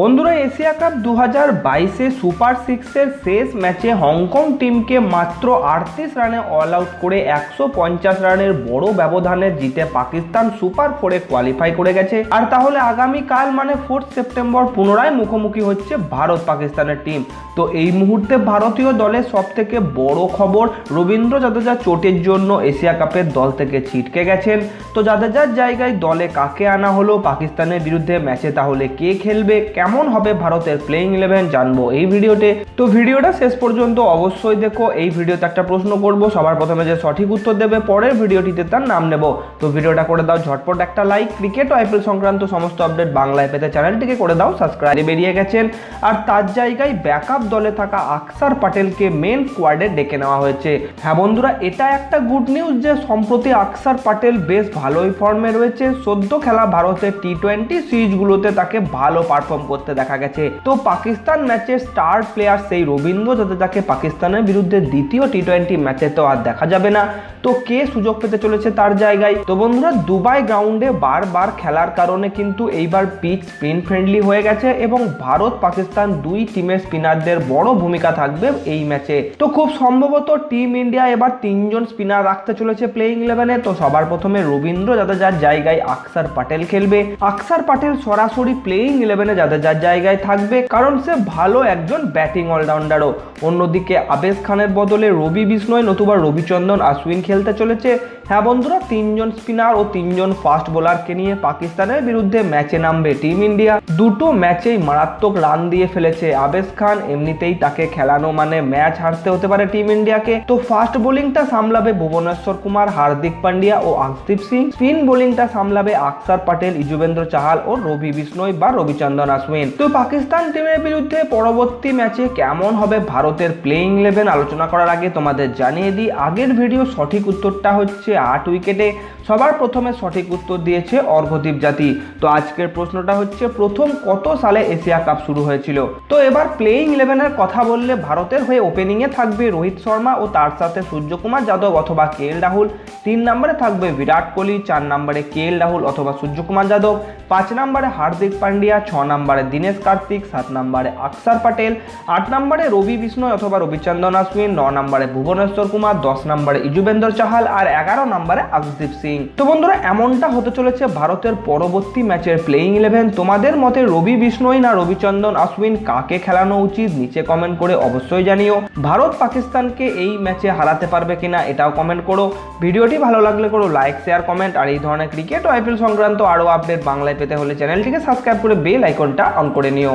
বন্ধুরা, Asia cup দু হাজার বাইশে সুপার সিক্সের শেষ ম্যাচে হংকং টিমকে মাত্র আটত্রিশ রানে অল আউট করে একশো পঞ্চাশ রানের বড় ব্যবধানে জিতে পাকিস্তান সুপার ফোরে কোয়ালিফাই করে গেছে। আর তাহলে আগামীকাল মানে ফোর্থ সেপ্টেম্বর পুনরায় মুখোমুখি হচ্ছে ভারত পাকিস্তানের টিম তো এই মুহূর্তে ভারতীয় দলের সব থেকে বড় খবর, রবীন্দ্র জাদেজা চোটের জন্য এশিয়া কাপের দল থেকে ছিটকে গেছেন। তো জাদেজার জায়গায় দলে কাকে আনা হলো, পাকিস্তানের বিরুদ্ধে ম্যাচে তাহলে কে খেলবে কেমন হবে ভারতের প্লেইং ইলেভেন জানব এই ভিডিওতে। তো ভিডিওটা শেষ পর্যন্ত অবশ্যই দেখো, এই ভিডিওতে একটা প্রশ্ন করব, সবার প্রথমে যে সঠিক উত্তর দেবে, পরের ভিডিওটিতে তার নাম নেব। তো ভিডিওটা করে দাও ঝটপট একটা লাইক ক্রিকেট ও আইপিএল সংক্রান্ত সমস্ত আপডেট বাংলায় পেতে চ্যানেলটিকে করে দাও সাবস্ক্রাইব বেরিয়ে গেছেন। আর তার জায়গায় ব্যাকআপ দলে থাকা আকসার প্যাটেলকে মেন স্কোয়াডে ডেকে নেওয়া হয়েছে। হ্যাঁ বন্ধুরা, এটা একটা গুড নিউজ যে সম্প্রতি আকসার প্যাটেল বেশ ভালোই ফর্মে রয়েছে। সদ্য খেলা ভারতের টি টোয়েন্টি সিরিজগুলোতে তাকে ভালো পারফর্ম করতে দেখা গেছে। তো পাকিস্তান ম্যাচের স্টার প্লেয়ার সেই রবীন্দ্র জাদেজাকে পাকিস্তানের বিরুদ্ধে দ্বিতীয় টি টোয়েন্টি ম্যাচে তো আর দেখা যাবে না। তো কে সুযোগ পেতে চলেছে তার জায়গায়? তো বন্ধুরা, দুবাই গ্রাউন্ডে বারবার খেলার কারণে কিন্তু এইবার পিচ স্পিন ফ্রেন্ডলি হয়ে গেছে এবং ভারত পাকিস্তান দুই টিমের স্পিনারদের বড় ভূমিকা থাকবে এই ম্যাচে তো খুব সম্ভবত টিম ইন্ডিয়া এবার তিনজন স্পিনার রাখতে চলেছে প্লেইং ইলেভেনে তো সবার প্রথমে রবীন্দ্র জাদেজার জায়গায় আকসার পাটেল খেলবে। আকসার পাটেল সরাসরি প্লেইং ইলেভেনে জাদেজার জায়গায় থাকবে কারণ সে ভালো একজন ব্যাটিং অলরাউন্ডারও। অন্যদিকে আবেশ খানের বদলে রবি বিষ্ণয় নতুবা রবিচন্দন আশ্বিন খেলতে চলেছে। হ্যাঁ বন্ধুরা, তিনজন স্পিনার ও তিনজন ফাস্ট বোলারকে নিয়ে পাকিস্তানের বিরুদ্ধে ম্যাচে নামবে টিম ইন্ডিয়া। দুটো ম্যাচেই মারাত্মক রান দিয়ে ফেলেছে আবেশ খান, এমনিতেই তাকে খেলানো মানে ম্যাচ হারতে হতে পারে টিম ইন্ডিয়াকে। তো ফাস্ট বোলিংটা সামলাবে ভুবনেশ্বর কুমার, হার্দিক পান্ডিয়া ও আকদীপ সিং। স্পিন বোলিংটা সামলাবে আকসার প্যাটেল ইজুবেন্দ্র চাহাল ও রবি বিষ্ণয় বা রবিচন্দন আশ্বিন। তো পাকিস্তান টিমের বিরুদ্ধে পরবর্তী ম্যাচে কেমন হবে ভারতের প্লেইং ইলেভেন আলোচনা করার আগে তোমাদের জানিয়ে দিই, আগের ভিডিও সঠিক উত্তরটা হচ্ছে আট উইকেটে সবার প্রথমে সঠিক উত্তর দিয়েছে অর্ঘদ্বীপ জাতি। তো আজকের প্রশ্নটা হচ্ছে, প্রথম কত সালে এশিয়া কাপ শুরু হয়েছিল? তো এবার প্লেইং ইলেভেনের কথা বললে ভারতের হয়ে ওপেনিংয়ে থাকবে রোহিত শর্মা ও তার সাথে সূর্যকুমার যাদব অথবা কে এল রাহুল। তিন নম্বরে থাকবে বিরাট কোহলি, চার নম্বরে কে এল রাহুল অথবা সূর্যকুমার যাদব। পাঁচ নম্বরে হার্দিক পান্ডিয়া, ছ নম্বরে দীনেশ কার্তিক, সাত নম্বরে আকসার প্যাটেল আট নম্বরে রবি বিষ্ণয় অথবা রবিচন্দ্রন আশ্বিন ন নম্বরে ভুবনেশ্বর কুমার, দশ নম্বরে ইজুবেন্দর চাহাল আর এগারো নম্বরে আকদীপ সিং। তো বন্ধুরা, এমনটা হতে চলেছে ভারতের পরবর্তী ম্যাচের প্লেইং ইলেভেন তোমাদের মতে রবি বিষ্ণয় না রবিচন্দন আশ্বিন? কাকে খেলানো উচিত? নিচে কমেন্ট করে অবশ্যই জানিও। ভারত পাকিস্তানকে এই ম্যাচে হারাতে পারবে কিনা এটাও কমেন্ট করো। ভিডিওটি ভালো লাগলে করো লাইক শেয়ার কমেন্ট আর এই ধরনের ক্রিকেট ও আইপিএল সংক্রান্ত আরও আপডেট বাংলায় পেতে হলে চ্যানেলটিকে সাবস্ক্রাইব করে বেল আইকনটা অন করে নিও।